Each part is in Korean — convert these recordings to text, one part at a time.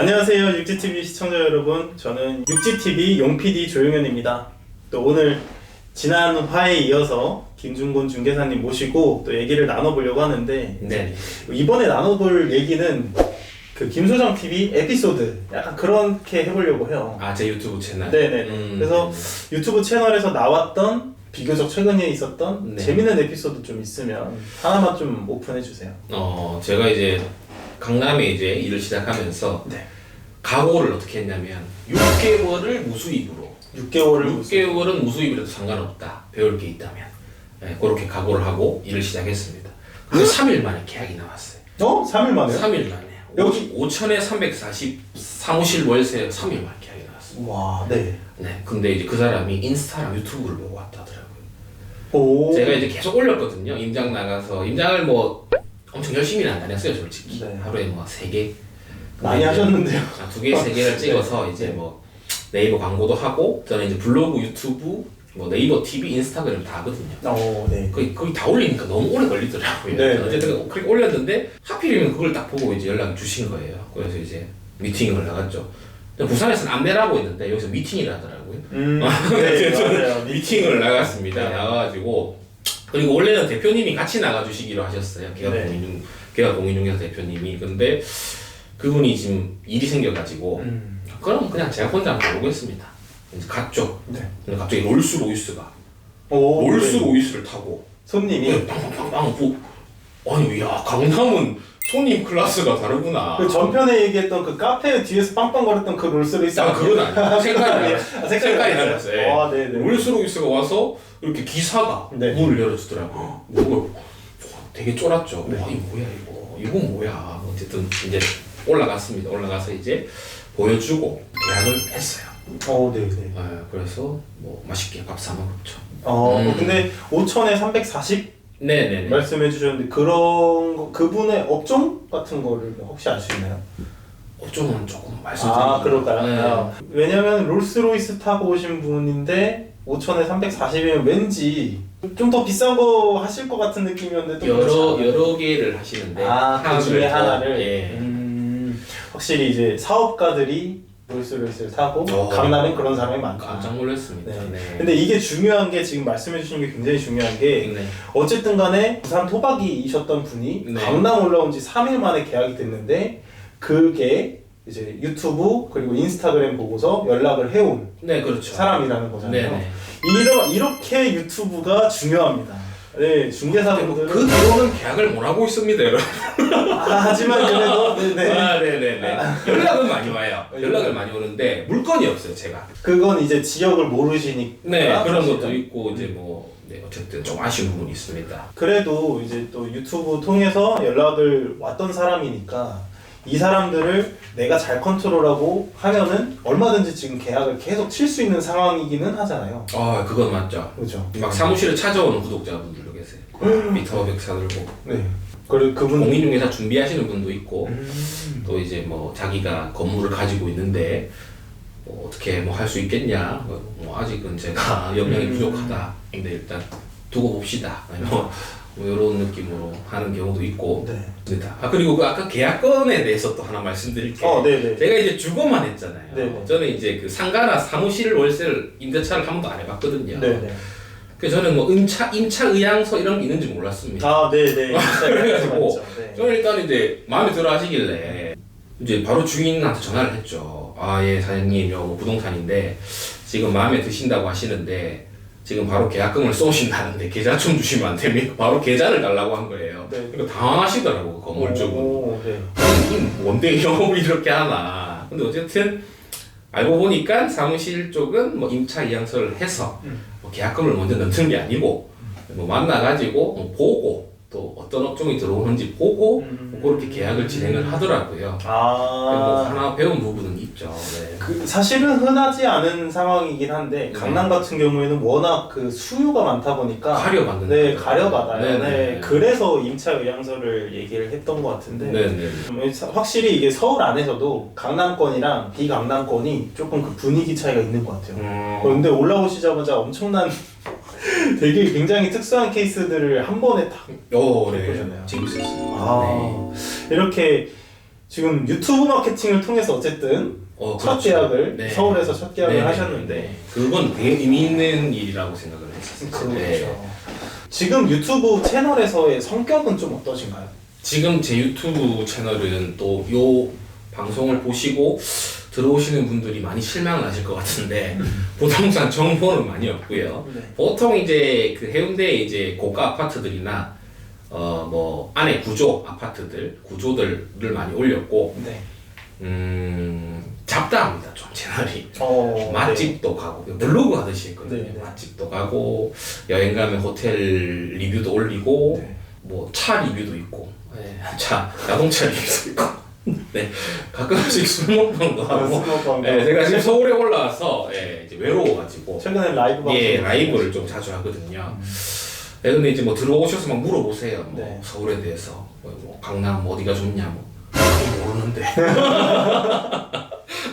안녕하세요 육지TV 시청자 여러분. 저는 육지TV 용PD 조용현입니다. 또 오늘 지난 화에 이어서 김준곤 중개사님 모시고 또 얘기를 나눠보려고 하는데 네. 이번에 나눠볼 얘기는 그 김소정 TV 에피소드. 약간 그렇게 해보려고 해요. 아, 제 유튜브 채널. 네네. 음, 그래서 유튜브 채널에서 나왔던 비교적 최근에 있었던 네. 재밌는 에피소드 좀 있으면 하나만 좀 오픈해 주세요. 어, 제가 이제 강남에 이제 일을 시작하면서 네 각오를 어떻게 했냐면 6개월을 무수입으로 6개월을 6개월은 무수입이라도 상관없다. 배울 게 있다면. 네, 그렇게 각오를 하고 일을 시작했습니다. 근데 3일 만에 계약이 나왔어요. 어? 3일 만에요? 3일 만에. 여기- 5천에 340 사무실 월세 3일 만에 계약이 나왔어요. 와, 네. 네. 근데 이제 그 사람이 인스타랑 유튜브를 보고 왔다더라고요. 오. 제가 이제 계속 올렸거든요. 임장 나가서 임장을 뭐 엄청 열심히 는 안 다녔어요, 솔직히. 네. 하루에 뭐 세 개. 많이 하셨는데요. 두 개, 세 개를 찍어서 이제 네. 뭐 네이버 광고도 하고 저는 이제 블로그, 유튜브, 뭐 네이버 TV, 인스타그램 다 하거든요. 어, 네. 거의 거의 다 올리니까 너무 오래 걸리더라고요. 네, 어쨌든 그렇게 올렸는데 하필이면 그걸 딱 보고 이제 연락을 주신 거예요. 그래서 이제 미팅을 나갔죠. 부산에서는 안내라고 했는데 여기서 미팅이라 하더라고요. 음, 네. 미팅을 나갔습니다. 네. 나가가지고 그리고 원래는 대표님이 같이 나가주시기로 하셨어요. 개가 네. 공인중 개가 공인중개사 대표님이 근데 그분이 지금 일이 생겨가지고 음, 그럼 그냥 제가 혼자 한번 가보겠습니다. 이제 갔죠. 네. 근데 갑자기 롤스 로이스가 오, 롤스로이스를 타고 손님이 네, 빵빵빵빵 보 아니 야 강남은 손님 클래스가 다르구나. 그 전편에 얘기했던 그 카페 뒤에서 빵빵거렸던 그 롤스로이스 아 그건 아니야. 색깔이 달랐어. 아, 색깔이 달랐어요. 예. 와, 네, 네. 롤스로이스가 와서 이렇게 기사가 네. 문을 열어주더라고. 뭐 되게 쫄았죠. 네. 와 이거 뭐야 이거 이건 뭐야. 어쨌든 이제 올라갔습니다. 올라가서 이제 보여주고 계약을 했어요. 어, 네, 네. 아, 그래서 뭐 맛있게 밥 사 먹었죠. 어, 음. 근데 5천에 340 네네네. 말씀해 주셨는데 그런 거, 그분의 업종 같은 거를 혹시 알 수 있나요? 어쩌면 조금 말씀드리면 아, 그럴까요? 네. 아, 왜냐면 롤스로이스 타고 오신 분인데 5천에 340이면 왠지 좀 더 비싼 거 하실 것 같은 느낌이었는데 또 그렇지 여러 않아요. 여러 개를 하시는데 아, 그 중에 더, 하나를 예. 음, 확실히 이제 사업가들이 롤스로이스를 타고 어. 강남엔 그런 사람이 많다. 깜짝 놀랐습니다. 네. 네. 근데 이게 중요한 게 지금 말씀해 주신 게 굉장히 중요한 게 네. 어쨌든 간에 부산 토박이이셨던 분이 네. 강남 올라온 지 3일 만에 계약이 됐는데 그게 이제 유튜브 그리고 인스타그램 보고서 연락을 해온 네, 그렇죠. 사람이라는 거잖아요. 네 네. 이러, 이렇게 유튜브가 중요합니다. 네, 중개사분들은 그 뒤로는 계약을 못 하고 있습니다, 여러분. 아, 하지만 그래도 네 네. 아, 네네네. 연락은 많이 와요. 연락을 많이 오는데 물건이 없어요, 제가. 그건 이제 지역을 모르시니까 네, 그런 사실은. 것도 있고 이제 뭐 네, 어쨌든 좀 아쉬운 부분이 있습니다. 그래도 이제 또 유튜브 통해서 연락을 왔던 사람이니까 이 사람들을 내가 잘 컨트롤하고 하면은 얼마든지 지금 계약을 계속 칠 수 있는 상황이기는 하잖아요. 아, 그건 맞죠. 그렇죠. 막 사무실에 찾아오는 구독자분들도 계세요. 미터백 사들고 네. 그리고 그분 공인중개사 준비하시는 분도 있고 음. 또 이제 뭐 자기가 건물을 가지고 있는데 뭐 어떻게 뭐 할 수 있겠냐 뭐, 뭐 아직은 제가 역량이 음. 부족하다 근데 일단 두고 봅시다 뭐, 뭐 이런 느낌으로 하는 경우도 있고 네. 그렇습니다. 아 그리고 그 아까 계약건에 대해서 또 하나 말씀드릴게요 어, 네네. 제가 이제 주거만 했잖아요 네네. 저는 이제 그 상가나 사무실 월세를 임대차를 한 번도 안 해봤거든요 네네. 그래서 저는 뭐 임차 임차 의향서 이런 게 있는지 몰랐습니다 아, 네네. 그래가지고 네. 저는 일단 이제 마음에 들어 하시길래 이제 바로 주인한테 전화를 했죠. 아, 예, 사장님, 요 부동산인데 지금 마음에 드신다고 하시는데 지금 바로 계약금을 쏘신다는데 계좌 좀 주시면 안 됩니까? 바로 계좌를 달라고 한 거예요. 네. 그러니까 당황하시더라고, 그 건물 쪽은. 오, 네. 아니, 뭔데 영업을 이렇게 하나. 근데 어쨌든 알고 보니까 사무실 쪽은 뭐 임차 이양서를 해서 음. 뭐 계약금을 먼저 넣는 게 아니고 뭐 만나가지고 뭐 보고 또 어떤 업종이 들어오는지 보고 음. 뭐 그렇게 계약을 진행을 하더라고요. 뭐 아. 하나 배운 부분은 있죠. 네. 그 사실은 흔하지 않은 상황이긴 한데 네. 강남 같은 경우에는 워낙 그 수요가 많다 보니까 가려받는 네 거죠. 가려받아요. 네, 네, 네. 그래서 임차 의향서를 얘기를 했던 것 같은데 네, 네. 음, 사- 확실히 이게 서울 안에서도 강남권이랑 비강남권이 조금 그 분위기 차이가 있는 것 같아요. 음, 근데 올라오시자마자 엄청난 되게 굉장히 특수한 케이스들을 한 번에 다 오, 네. 그러잖아요. 재밌었어요. 아, 이렇게 지금 유튜브 마케팅을 통해서 어쨌든 어, 첫 그렇죠. 계약을 네. 서울에서 첫 계약을 네, 네, 하셨는데 네. 그건 되게 의미 있는 일이라고 생각을 했었어요. 그렇죠. 네. 지금 유튜브 채널에서의 성격은 좀 어떠신가요? 지금 제 유튜브 채널은 또 요 방송을 보시고 들어오시는 분들이 많이 실망을 하실 것 같은데 부동산 정보는 많이 없고요. 네. 보통 이제 그 해운대 이제 고가 아파트들이나 어 뭐 안에 구조 아파트들 구조들을 많이 올렸고 네. 음 잡다합니다 좀 채널이 어, 맛집도 가고 블로그 하듯이 했거든요. 네, 네. 맛집도 가고 여행 가면 호텔 리뷰도 올리고 네. 뭐차 리뷰도 있고 네, 차 자동차 리뷰도 있고 네 가끔씩 술 먹방도 네. 하고 네, 제가 지금 서울에 올라와서 예, 이제 외로워가지고 최근에 라이브 방송 예 라이브를 좀 자주 하거든요. 네, 근데 이제 뭐 들어오셔서 막 물어보세요. 뭐 네. 서울에 대해서 뭐, 뭐 강남 뭐 어디가 좋냐 뭐 모르는데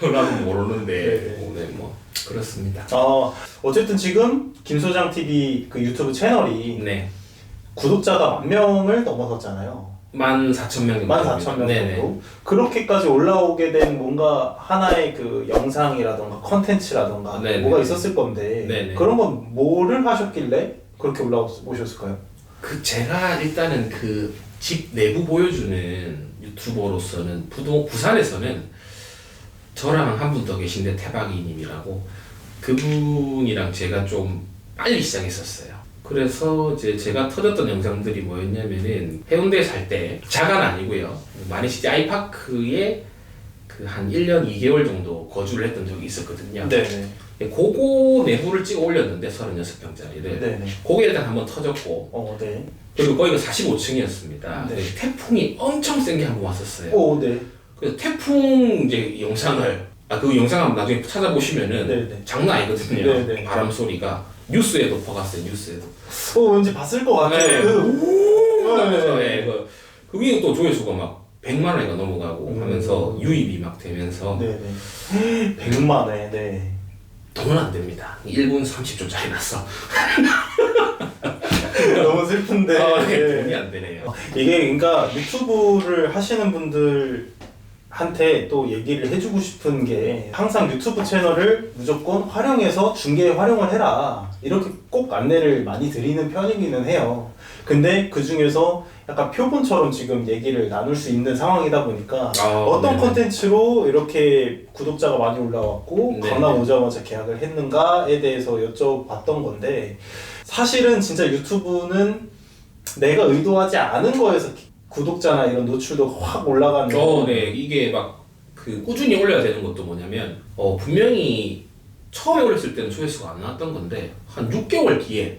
나도 모르는데 네, 뭐, 네, 뭐 그렇습니다. 어, 어쨌든 지금 김소장 TV 그 유튜브 채널이 네, 구독자가 만 명을 넘어섰잖아요. 만 사천 명 정도. 14,000명 네네. 정도. 그렇게까지 올라오게 된 뭔가 하나의 그 영상이라던가 컨텐츠라던가 네네. 뭐가 있었을 건데 네네. 그런 건 뭐를 하셨길래 그렇게 올라오셨을까요? 그 제가 일단은 그 집 내부 보여주는 유튜버로서는 부동 부산에서는 저랑 한 분 더 계신데 태박이님이라고 그분이랑 제가 좀 빨리 시작했었어요. 그래서 이제 제가 터졌던 영상들이 뭐였냐면은 해운대 살 때 자가는 아니고요 마네시티 아이파크에 그 한 1년 2개월 정도 거주를 했던 적이 있었거든요. 네네. 그거 내부를 찍어 올렸는데 36평짜리를 네네. 그게 일단 한번 터졌고 어, 네. 그리고 거기가 45층이었습니다. 네. 태풍이 엄청 센 게 한 번 왔었어요. 오, 네. 그래서 태풍 이제 영상을 아 그 영상 한번 나중에 찾아보시면은 네네. 장난 아니거든요. 네네. 바람 소리가 뉴스에도 퍼갔어요. 뉴스에도. 어, 왠지 봤을 것 같아요. 네. 그, 하면서 네. 예, 그 그게 또 조회수가 막 100만 원이가 넘어가고 음. 하면서 유입이 막 되면서 네네. 100만 원, 네. 돈은 안 됩니다. 1분 30초짜리 났어. 너무 슬픈데. 아, 네, 네. 돈이 안 되네요. 이게 그러니까 유튜브를 하시는 분들 한테 또 얘기를 해주고 싶은 게 항상 유튜브 채널을 무조건 활용해서 중계에 활용을 해라 이렇게 꼭 안내를 많이 드리는 편이기는 해요. 근데 그 중에서 약간 표본처럼 지금 얘기를 나눌 수 있는 상황이다 보니까 아, 어떤 네네. 컨텐츠로 이렇게 구독자가 많이 올라왔고 네네. 강남 오자마자 계약을 했는가에 대해서 여쭤봤던 건데 사실은 진짜 유튜브는 내가 의도하지 않은 거에서 구독자나 이런 노출도 확 올라가는 어, 네. 이게 막 그 꾸준히 올려야 되는 것도 뭐냐면 어, 분명히 처음에 올렸을 때는 조회수가 안 나왔던 건데 한 6개월 뒤에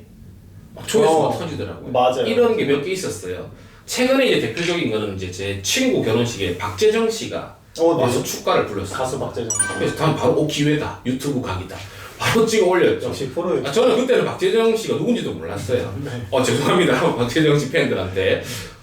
막 조회수가 어, 터지더라고요. 맞아요. 이런 게 몇 개 있었어요. 최근에 이제 대표적인 거는 이제 제 친구 결혼식에 박재정 씨가 어, 네. 와서 축가를 불렀어요. 가수 박재정 그래서 다음 바로 오 기회다 유튜브 각이다 바로 찍어 올렸죠. 역시 프로 아, 저는 그때는 박재정 씨가 누군지도 몰랐어요. 네. 어 죄송합니다 박재정 씨 팬들한테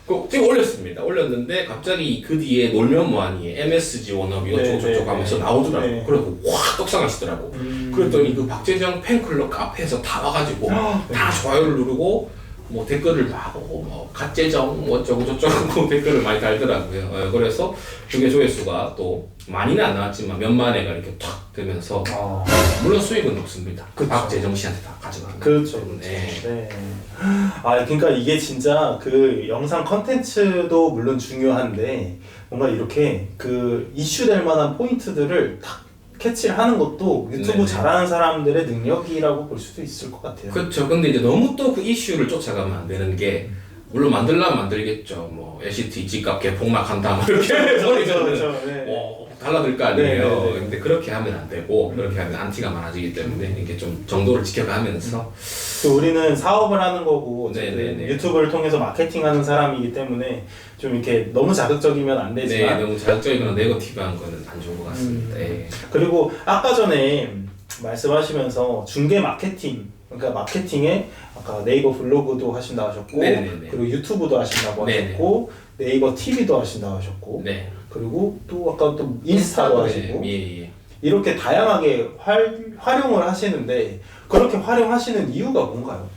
그 찍어 올렸습니다. 올렸는데 갑자기 그 뒤에 놀면 뭐하니 MSG 워너비 네, 어쩌고 저쩌고 네, 하면서 네. 나오더라고. 네. 그래고 확 떡상하시더라고. 음. 그랬더니 그 박재정 팬클럽 카페에서 다 와가지고 네. 다 좋아요를 누르고 뭐 댓글을 막 하고 뭐 갓재정 뭐 어쩌고 저쩌고 댓글을 많이 달더라고요. 어, 그래서 그게 조회수가 또 많이는 안 나왔지만 몇만 회가 이렇게 탁 되면서 아, 물론 수익은 없습니다. 그쵸. 박재정 씨한테 다 가져가는 그렇죠. 때문에. 네. 아, 그러니까 이게 진짜 그 영상 컨텐츠도 물론 중요한데 뭔가 이렇게 그 이슈 될 만한 포인트들을 딱 캐치를 하는 것도 유튜브 네네. 잘하는 사람들의 능력이라고 볼 수도 있을 것 같아요. 그렇죠. 근데 이제 너무 또 그 이슈를 쫓아가면 안 되는 게 물론 만들려면 만들겠죠. 뭐 LCT 집값 개폭락한다 뭐 이렇게 소리들은 그렇죠. 네. 어, 달라들 거 아니에요. 네, 네, 네. 근데 그렇게 하면 안 되고 그렇게 하면 안티가 많아지기 때문에 이게 좀 정도를 지켜가면서 그 우리는 사업을 하는 거고 어쨌든 네 네 네. 유튜브를 통해서 마케팅하는 사람이기 때문에 좀 이렇게 너무 자극적이면 안 네, 되지만 너무 자극적이거나 네거티브한 거는 안 좋은 것 같습니다. 음. 예. 그리고 아까 전에 말씀하시면서 중개 마케팅 그러니까 마케팅에 아까 네이버 블로그도 하신다 하셨고 네네네. 그리고 유튜브도 하신다고 네네. 하셨고 네이버 TV도 하신다 하셨고 네. 그리고 또 아까 또 인스타도 하시고 예, 예. 이렇게 다양하게 활, 활용을 하시는데 그렇게 활용하시는 이유가 뭔가요?